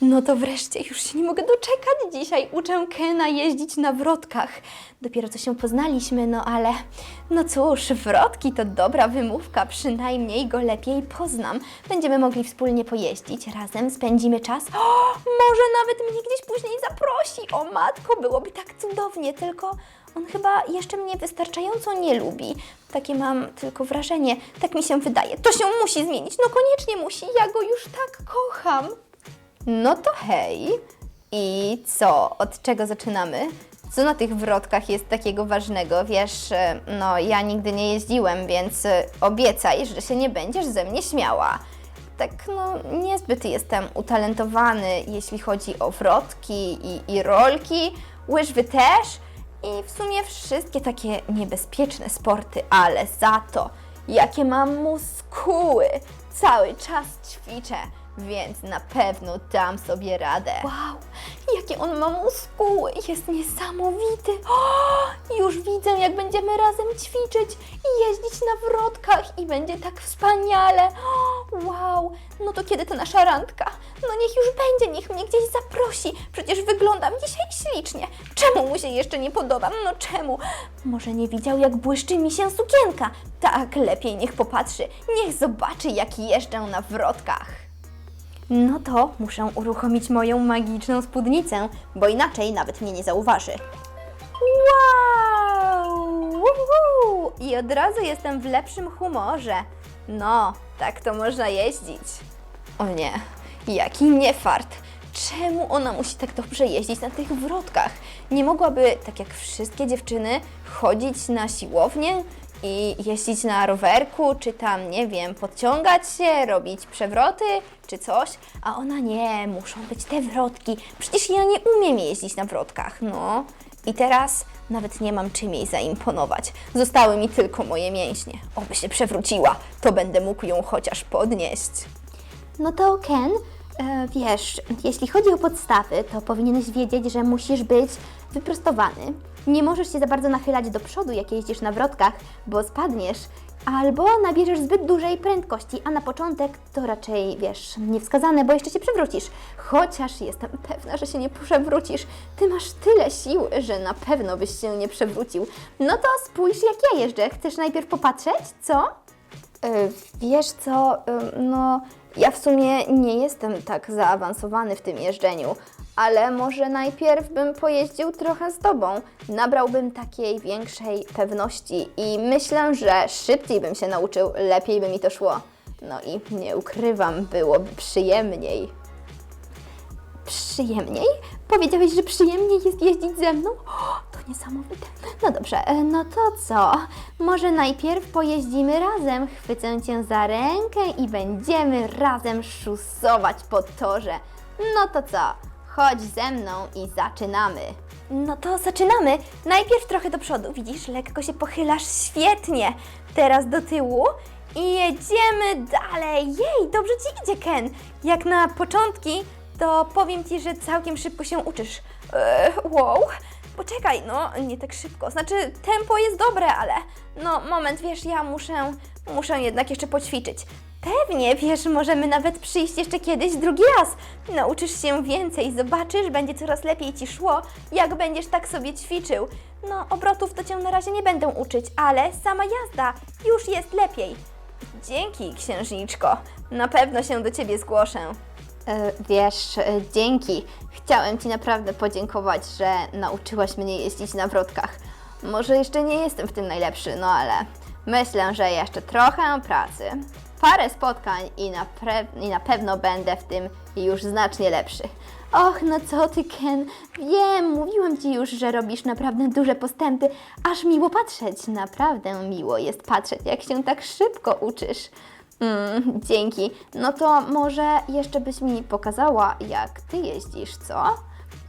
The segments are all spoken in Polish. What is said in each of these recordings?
No to wreszcie, już się nie mogę doczekać. Dzisiaj uczę Kena jeździć na wrotkach. Dopiero co się poznaliśmy, no ale no cóż, wrotki to dobra wymówka, przynajmniej go lepiej poznam. Będziemy mogli wspólnie pojeździć, razem spędzimy czas. O, może nawet mnie gdzieś później zaprosi. O matko, byłoby tak cudownie, tylko on chyba jeszcze mnie wystarczająco nie lubi. Takie mam tylko wrażenie, tak mi się wydaje. To się musi zmienić, no koniecznie musi, ja go już tak kocham. No to hej. I co? Od czego zaczynamy? Co na tych wrotkach jest takiego ważnego? Wiesz, e, no ja nigdy nie jeździłem, więc e, obiecaj, że się nie będziesz ze mnie śmiała. Tak, no niezbyt jestem utalentowany, jeśli chodzi o wrotki i, i rolki, łyżwy też i w sumie wszystkie takie niebezpieczne sporty, ale za to, jakie mam muskuły, cały czas ćwiczę więc na pewno dam sobie radę. Wow, jakie on ma muskuły, jest niesamowity. O, już widzę, jak będziemy razem ćwiczyć i jeździć na wrotkach i będzie tak wspaniale. O, wow, no to kiedy to nasza randka? No niech już będzie, niech mnie gdzieś zaprosi. Przecież wyglądam dzisiaj ślicznie. Czemu mu się jeszcze nie podobam? No czemu? Może nie widział, jak błyszczy mi się sukienka? Tak, lepiej niech popatrzy. Niech zobaczy, jak jeżdżę na wrotkach. No to muszę uruchomić moją magiczną spódnicę, bo inaczej nawet mnie nie zauważy. Wow! Uhu! I od razu jestem w lepszym humorze. No, tak to można jeździć. O nie, jaki niefart. Czemu ona musi tak dobrze jeździć na tych wrotkach? Nie mogłaby, tak jak wszystkie dziewczyny, chodzić na siłownię i jeździć na rowerku, czy tam, nie wiem, podciągać się, robić przewroty, czy coś, a ona nie, muszą być te wrotki. Przecież ja nie umiem jeździć na wrotkach, no. I teraz nawet nie mam czym jej zaimponować. Zostały mi tylko moje mięśnie. Oby się przewróciła, to będę mógł ją chociaż podnieść. No to Ken, e, wiesz, jeśli chodzi o podstawy, to powinieneś wiedzieć, że musisz być wyprostowany. Nie możesz się za bardzo nachylać do przodu, jak jeździsz na wrotkach, bo spadniesz. Albo nabierzesz zbyt dużej prędkości, a na początek to raczej, wiesz, niewskazane, bo jeszcze się przewrócisz. Chociaż jestem pewna, że się nie przewrócisz. Ty masz tyle sił, że na pewno byś się nie przewrócił. No to spójrz, jak ja jeżdżę. Chcesz najpierw popatrzeć, co? Y, Wiesz co, y, no ja w sumie nie jestem tak zaawansowany w tym jeżdżeniu, ale może najpierw bym pojeździł trochę z tobą. Nabrałbym takiej większej pewności i myślę, że szybciej bym się nauczył, lepiej by mi to szło. No i nie ukrywam, byłoby przyjemniej. Przyjemniej? Powiedziałeś, że przyjemniej jest jeździć ze mną? Niesamowite. No dobrze, e, no to co? Może najpierw pojeździmy razem. Chwycę cię za rękę i będziemy razem szusować po torze. No to co? Chodź ze mną i zaczynamy. No to zaczynamy. Najpierw trochę do przodu, widzisz, lekko się pochylasz, świetnie. Teraz do tyłu i jedziemy dalej. Jej, dobrze ci idzie, Ken. Jak na początki, to powiem ci, że całkiem szybko się uczysz. Eee, wow, poczekaj, no nie tak szybko. Znaczy, tempo jest dobre, ale no moment, wiesz, ja muszę, muszę jednak jeszcze poćwiczyć. Pewnie, wiesz, możemy nawet przyjść jeszcze kiedyś drugi raz. Nauczysz się więcej, zobaczysz, będzie coraz lepiej ci szło, jak będziesz tak sobie ćwiczył. No, obrotów to cię na razie nie będę uczyć, ale sama jazda już jest lepiej. Dzięki, księżniczko. Na pewno się do ciebie zgłoszę. E, Wiesz, e, dzięki. Chciałem Ci naprawdę podziękować, że nauczyłaś mnie jeździć na wrotkach. Może jeszcze nie jestem w tym najlepszy, no ale myślę, że jeszcze trochę pracy, parę spotkań i na, i na pewno będę w tym już znacznie lepszy. Och, no co ty, Ken? Wiem, mówiłam ci już, że robisz naprawdę duże postępy. Aż miło patrzeć. Naprawdę miło jest patrzeć, jak się tak szybko uczysz. Mm, dzięki. No to może jeszcze byś mi pokazała, jak ty jeździsz, co?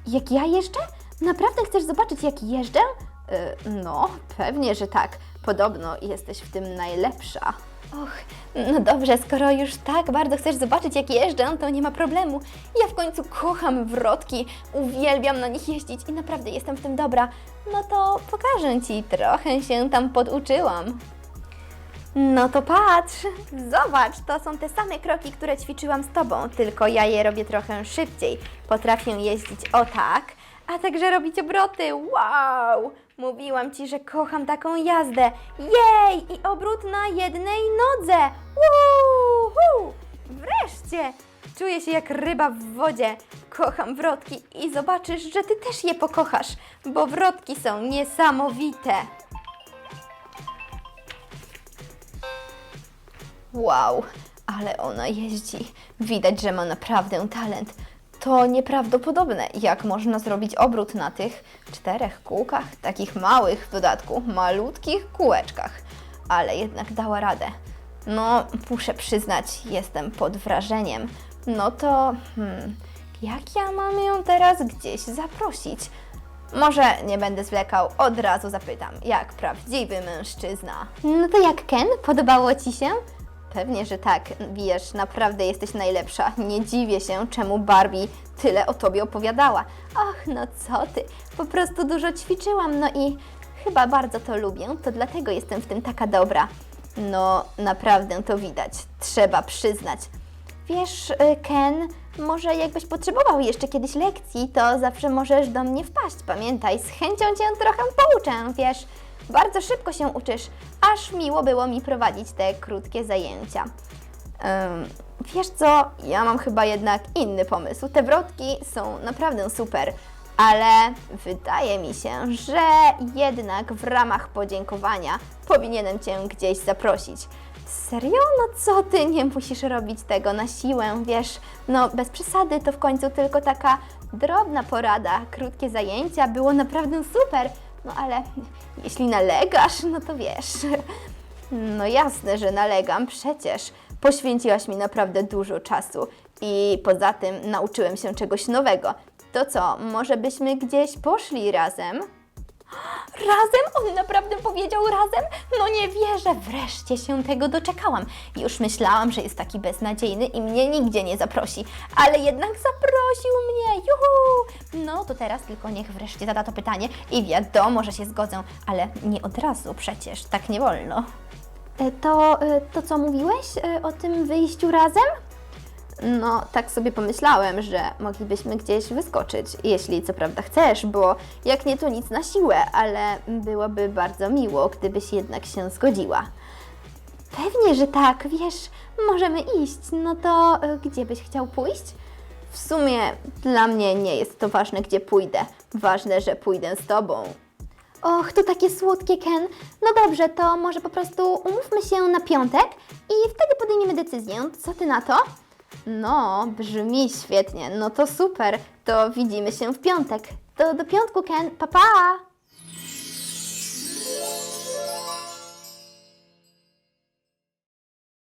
Jak ja jeszcze? Naprawdę chcesz zobaczyć, jak jeżdżę? Y, no, pewnie, że tak. Podobno jesteś w tym najlepsza. Och, no dobrze, skoro już tak bardzo chcesz zobaczyć, jak jeżdżę, to nie ma problemu. Ja w końcu kocham wrotki, uwielbiam na nich jeździć i naprawdę jestem w tym dobra. No to pokażę ci, trochę się tam poduczyłam. No to patrz, zobacz, to są te same kroki, które ćwiczyłam z Tobą, tylko ja je robię trochę szybciej. Potrafię jeździć o tak, a także robić obroty. Wow! Mówiłam Ci, że kocham taką jazdę. Jej! I obrót na jednej nodze. Woohoo! Wreszcie! Czuję się jak ryba w wodzie. Kocham wrotki i zobaczysz, że Ty też je pokochasz, bo wrotki są niesamowite. Wow, ale ona jeździ. Widać, że ma naprawdę talent. To nieprawdopodobne, jak można zrobić obrót na tych czterech kółkach, takich małych w dodatku, malutkich kółeczkach. Ale jednak dała radę. No, muszę przyznać, jestem pod wrażeniem. No to, hmm, jak ja mam ją teraz gdzieś zaprosić? Może nie będę zwlekał, od razu zapytam, jak prawdziwy mężczyzna. No to jak Ken? Podobało Ci się? Pewnie, że tak. Wiesz, naprawdę jesteś najlepsza. Nie dziwię się, czemu Barbie tyle o tobie opowiadała. Och, no co ty, po prostu dużo ćwiczyłam, no i chyba bardzo to lubię, to dlatego jestem w tym taka dobra. No, naprawdę to widać. Trzeba przyznać. Wiesz, y, Ken, może jakbyś potrzebował jeszcze kiedyś lekcji, to zawsze możesz do mnie wpaść. Pamiętaj, z chęcią Cię trochę pouczę, wiesz. Bardzo szybko się uczysz, aż miło było mi prowadzić te krótkie zajęcia. Wiesz co, ja mam chyba jednak inny pomysł. Te wrotki są naprawdę super, ale wydaje mi się, że jednak w ramach podziękowania powinienem Cię gdzieś zaprosić. Serio? No co ty, nie musisz robić tego na siłę, wiesz, no bez przesady, to w końcu tylko taka drobna porada, krótkie zajęcia, było naprawdę super, no ale jeśli nalegasz, no to wiesz. No jasne, że nalegam, przecież poświęciłaś mi naprawdę dużo czasu i poza tym nauczyłem się czegoś nowego. To co, może byśmy gdzieś poszli razem? Razem? On naprawdę powiedział razem? No nie wierzę, wreszcie się tego doczekałam. Już myślałam, że jest taki beznadziejny i mnie nigdzie nie zaprosi, ale jednak zaprosił mnie, juhu! No to teraz tylko niech wreszcie zada to pytanie i wiadomo, że się zgodzę, ale nie od razu przecież, tak nie wolno. To, to co mówiłeś e, o tym wyjściu razem? No, tak sobie pomyślałem, że moglibyśmy gdzieś wyskoczyć, jeśli co prawda chcesz, bo jak nie to nic na siłę, ale byłoby bardzo miło, gdybyś jednak się zgodziła. Pewnie, że tak, wiesz, możemy iść. No to e, gdzie byś chciał pójść? W sumie dla mnie nie jest to ważne, gdzie pójdę. Ważne, że pójdę z tobą. Och, to takie słodkie, Ken. No dobrze, to może po prostu umówmy się na piątek i wtedy podejmiemy decyzję. Co ty na to? No, brzmi świetnie. No to super. To widzimy się w piątek. To do piątku, Ken. Pa, pa!